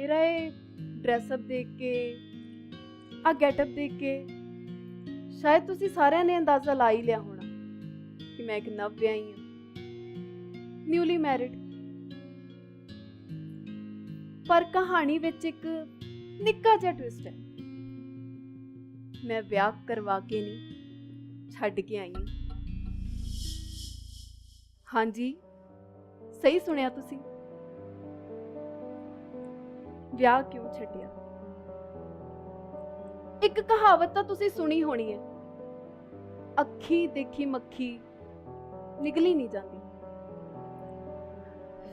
ਮੇਰਾ ਇਹ dress up ਦੇਖ ਕੇ ਆ ਗੈਟਅਪ ਦੇਖ ਕੇ, ਸ਼ਾਇਦ ਤੁਸੀਂ ਸਾਰਿਆਂ ਨੇ ਅੰਦਾਜ਼ਾ ਲਾ ਹੀ ਲਿਆ ਹੋਣਾ ਕਿ ਮੈਂ ਇੱਕ ਨਵ ਵਿਆਹੀ ਹਾਂ ਨਿਊਲੀ ਮੈਰਿਡ ਪਰ ਕਹਾਣੀ ਵਿੱਚ ਇੱਕ ਨਿੱਕਾ ਜਿਹਾ ਟਵਿਸਟ ਹੈ। ਮੈਂ ਵਿਆਹ ਕਰਵਾ ਕੇ ਨਹੀਂ, ਛੱਡ ਕੇ ਆਈ ਹਾਂ। ਹਾਂਜੀ, ਸਹੀ ਸੁਣਿਆ ਤੁਸੀਂ? ਵਿਆਹ ਕਿਉਂ ਛੱਡਿਆ? ਇੱਕ ਕਹਾਵਤ ਤਾਂ ਤੁਸੀਂ ਸੁਣੀ ਹੋਣੀ ਹੈ। ਅੱਖੀ ਦੇਖੀ ਮੱਖੀ ਨਿਕਲੀ ਨਹੀਂ ਜਾਂਦੀ।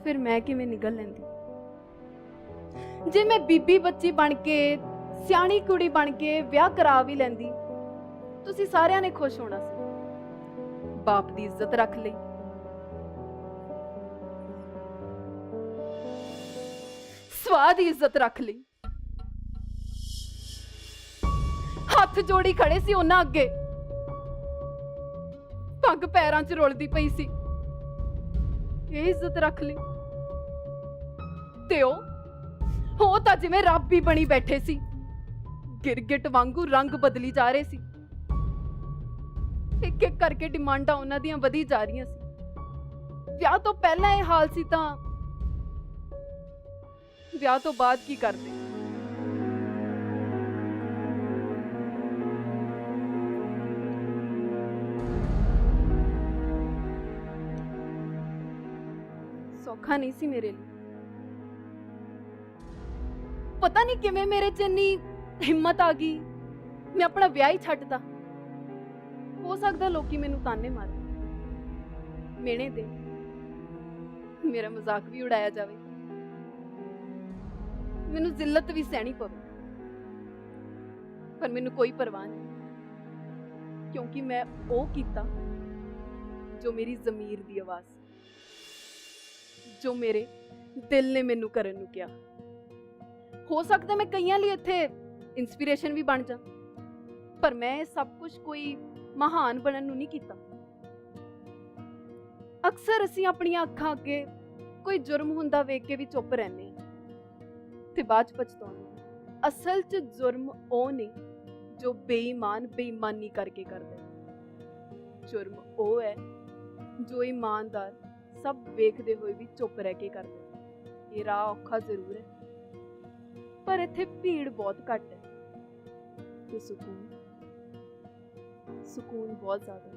ਫਿਰ ਮੈਂ ਕਿਵੇਂ ਨਿਕਲ ਲੈਂਦੀ? ਜੇ ਮੈਂ ਬੀਬੀ ਬੱਚੀ ਬਣ ਕੇ, ਸਿਆਣੀ ਕੁੜੀ ਬਣ ਕੇ ਵਿਆਹ ਕਰਾ ਵੀ ਲੈਂਦੀ, ਤੁਸੀਂ ਸਾਰਿਆਂ ਨੇ ਖੁਸ਼ ਹੋਣਾ ਸੀ। ਬਾਪ ਦੀ ਇੱਜ਼ਤ ਰੱਖ ਲਈ। ਸਵਾਦ ਦੀ ਇੱਜ਼ਤ ਰੱਖ ਲਈ। ਹੱਥ ਜੋੜੀ ਖੜੇ ਸੀ ਉਹਨਾਂ ਅੱਗੇ। ਪੱਗ ਪੈਰਾਂ 'ਚ ਰੁਲਦੀ ਪਈ ਸੀ। ਇਹ ਇੱਜ਼ਤ ਰੱਖ ਲਈ। ਤੇ ਉਹ ਉਹ ਤਾਂ ਜਿਵੇਂ ਰੱਬ ਹੀ ਬਣੀ ਬੈਠੇ ਸੀ। ਗਿਰਗਿਟ ਵਾਂਗੂ ਰੰਗ ਬਦਲੀ ਜਾ ਰਹੇ ਸੀ। ਇੱਕ ਇੱਕ ਕਰਕੇ ਡਿਮਾਂਡਾਂ ਉਹਨਾਂ ਦੀਆਂ ਵਧੀ ਜਾ ਰਹੀਆਂ ਸੀ। ਵਿਆਹ ਤੋਂ ਪਹਿਲਾਂ ਇਹ ਹਾਲ ਸੀ ਤਾਂ ਵਿਆਹ ਤੋਂ ਬਾਅਦ ਕੀ ਕਰਦੇ? ਸੌਖਾ ਨਹੀਂ ਸੀ ਮੇਰੇ ਲਈ। ਪਤਾ ਨਹੀਂ ਕਿਵੇਂ ਮੇਰੇ ਚ ਇੰਨੀ ਹਿੰਮਤ ਆ ਗਈ। ਮੈਂ ਆਪਣਾ ਵਿਆਹ ਹੀ ਛੱਡਦਾ ਹੋ ਸਕਦਾ ਲੋਕੀ ਮੈਨੂੰ ਤਾਨੇ ਮਾਰਨ। ਮੇਣੇ ਦੇ। ਮੇਰਾ ਮਜ਼ਾਕ ਵੀ ਉਡਾਇਆ ਜਾਵੇ। ਮੈਨੂੰ ਜ਼ਿਲਤ ਵੀ ਸਹਿਣੀ ਪਵੇ। ਪਰ ਮੈਨੂੰ ਕੋਈ ਪਰਵਾਹ ਨਹੀਂ। ਕਿਉਂਕਿ ਮੈਂ ਉਹ ਕੀਤਾ ਜੋ ਮੇਰੀ ਜ਼ਮੀਰ ਦੀ ਆਵਾਜ਼ ਜੋ ਮੇਰੇ ਦਿਲ ਨੇ ਮੈਨੂੰ ਕਰਨ ਨੂੰ ਕਿਹਾ। ਹੋ ਸਕਦਾ ਮੈਂ ਕਈਆਂ ਲਈ ਇੱਥੇ ਇਨਸਪੀਰੇਸ਼ਨ ਵੀ ਬਣ ਜਾ। ਪਰ ਮੈਂ ਇਹ ਸਭ ਕੁਝ ਕੋਈ ਮਹਾਨ ਬਣਨ ਨੂੰ ਨਹੀਂ ਕੀਤਾ। ਅਕਸਰ ਅਸੀਂ ਆਪਣੀਆਂ ਅੱਖਾਂ ਅੱਗੇ ਕੋਈ ਜੁਰਮ ਹੁੰਦਾ ਵੇਖ ਕੇ ਵੀ ਚੁੱਪ ਰਹਿੰਦੇ ਹਾਂ। ਤੇ ਬਾਅਦ ਚ ਪਛਤਾਉਂਦੇ ਹਾਂ। ਅਸਲ 'ਚ ਜੁਰਮ ਉਹ ਨਹੀਂ ਜੋ ਬੇਈਮਾਨ ਬੇਈਮਾਨੀ ਕਰਕੇ ਕਰਦਾ ਹੈ। ਜੁਰਮ ਉਹ ਹੈ ਜੋ ਇਮਾਨਦਾਰ ਸਭ ਵੇਖਦੇ ਹੋਏ ਵੀ ਚੁੱਪ ਰਹਿ ਕੇ ਕਰਦਾ ਹੈ। ਇਹ ਰਾਹ ਔਖਾ ਜ਼ਰੂਰ ਹੈ ਪਰ ਇੱਥੇ ਭੀੜ ਬਹੁਤ ਘੱਟ ਹੈ ਤੇ ਸਕੂਨ ਸਕੂਨ ਬਹੁਤ ਜ਼ਿਆਦਾ ਹੈ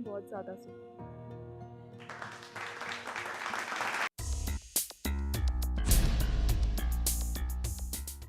ਬਹੁਤ ਜ਼ਿਆਦਾ ਸਕੂਨ